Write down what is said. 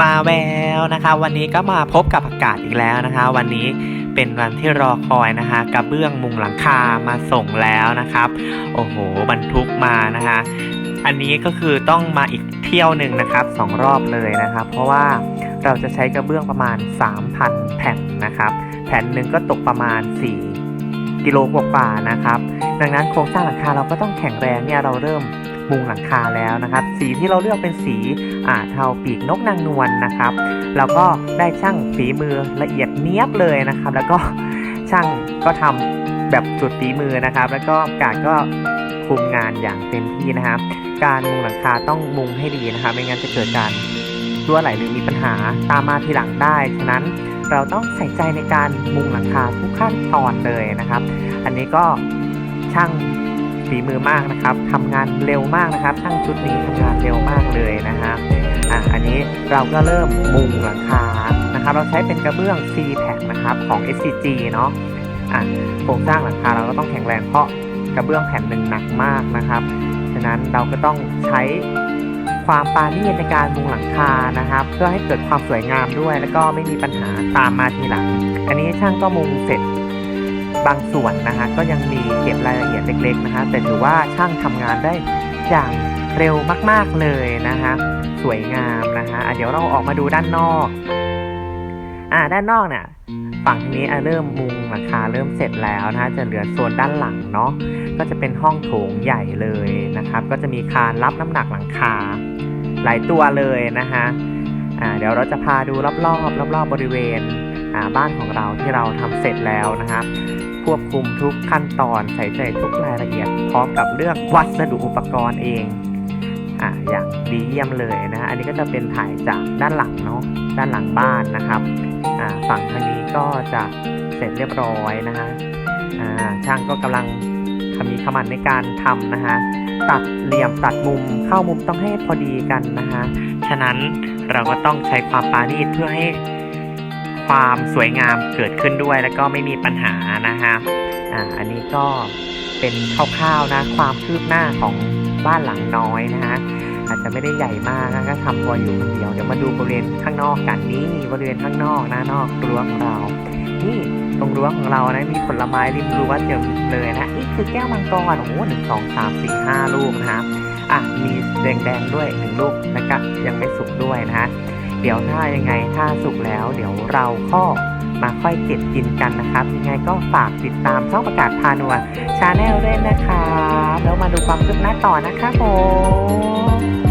มาแววนะคะ วันนี้ก็มาพบกับอากาศอีกแล้วนะคะ วันนี้เป็นวันที่รอคอยนะคะกระเบื้องมุงหลังคามาส่งแล้วนะครับ โอ้โหบรรทุกมานะคะ อันนี้ก็คือต้องมาอีกเที่ยวหนึ่งนะครับสองรอบเลยนะครับ เพราะว่าเราจะใช้กระเบื้องประมาณ 3,000 แผ่นนะครับ แผ่นหนึ่งก็ตกประมาณ 4 กิโลกว่าๆนะครับ ดังนั้นโครงสร้างหลังคาเราก็ต้องแข็งแรงเนี่ยเราเริ่ม มุงหลังคาแล้วนะครับ สีที่เราเลือกเป็นสีอ่าเทาปีกนกนางนวลนะครับ แล้วก็ได้ช่างฝีมือละเอียดเนียบเลยนะครับ แล้วก็ช่างก็ทำแบบสุดฝีมือนะครับ แล้วก็กาดก็คุมงานอย่างเต็มที่นะครับ การมุงหลังคาต้องมุงให้ดีนะครับ ไม่งั้นจะเกิดการรั่วไหลหรือมีปัญหาตามมาทีหลังได้ ฉะนั้นเราต้องใส่ใจในการมุงหลังคาทุกขั้นตอนเลยนะครับ อันนี้ก็ช่าง ฝีมือมากนะครับทำงานเร็วมากนะครับช่างชุดนี้ทำงานเร็วมากเลยนะครับอะอันนี้เราก็เริ่มมุงหลังคานะครับ เราใช้เป็นกระเบื้อง C p a c นะครับของ SCG เนาะอะโครงสร้างหลังคาเราก็ต้องแข็งแรงเพราะกระเบื้องแผ่นหนึ่งหนักมากนะครับฉะนั้นเราก็ต้องใช้ความปราณีตในการมุงหลังคานะครับ เพื่อให้เกิดความสวยงามด้วย แล้วก็ไม่มีปัญหาตามมาทีหลัง อันนี้ช่างก็มุงเสร็จ บางส่วนนะฮะก็ยังมีเก็บรายละเอียดเล็กๆนะฮะแต่ถือว่าช่างทำงานได้อย่างเร็วมากๆเลยนะฮะสวยงามนะฮะะเดี๋ยวเราออกมาดูด้านนอกอ่าด้านนอกเนี่ยฝั่งนี้เริ่มมุงหลังคาเริ่มเสร็จแล้วนะฮะจะเหลือโซนด้านหลังเนาะก็จะเป็นห้องโถงใหญ่เลยนะครับ ก็จะมีคานรับน้ำหนักหลังคา หลายตัวเลยนะฮะอ่าเดี๋ยวเราจะพาดูรอบๆรอบๆบริเวณาบ้านของเราที่เราทำเสร็จแล้วนะครับควบคุมทุกขั้นตอนใส่ใจทุกรายละเอียด พร้อมกับเลือกวัสดุอุปกรณ์เองอ่าอย่างดีเยี่ยมเลยนะฮะอันนี้ก็จะเป็นถ่ายจากด้านหลังเนาะด้านหลังบ้านนะครับอ่าฝั่งทางนี้ก็จะเสร็จเรียบร้อยนะฮะอ่าช่างก็กำลังขมีขมันในการทำนะฮะตัดเหลี่ยมตัดมุมเข้ามุมต้องให้พอดีกันนะฮะฉะนั้นเราก็ต้องใช้ความปราณีตเพื่อให้ ความสวยงามเกิดขึ้นด้วยแล้วก็ไม่มีปัญหานะฮะอ่าอันนี้ก็เป็นคร่าวๆนะความคืบหน้าของบ้านหลังน้อยนะฮะอาจจะไม่ได้ใหญ่มากนะก็ทำตัวอยู่คนเดียวเดี๋ยวมาดูบริเวณข้างนอกกันนี่บริเวณข้างนอกนะนอกรั้วของเรา นี่ตรงรั้วของเรานะมีผลไม้ริมรั้วเต็มเลยนะนี่คือแก้วมังกรโอ้โหหนึ่งสองสามสี่ห้าลูกนะครับอะมีแดงๆด้วยหนึ่งลูกนะครับยังไม่สุกด้วยนะฮะ เดี๋ยวถ้ายังไงถ้าสุกแล้ว เดี๋ยวเราก็มาค่อยเก็บกินกันนะครับ ยังไงก็ฝากติดตามช่องประกาศพานัวชาแนลด้วยนะครับแล้วมาดูความคืบหน้าต่อนะครับผม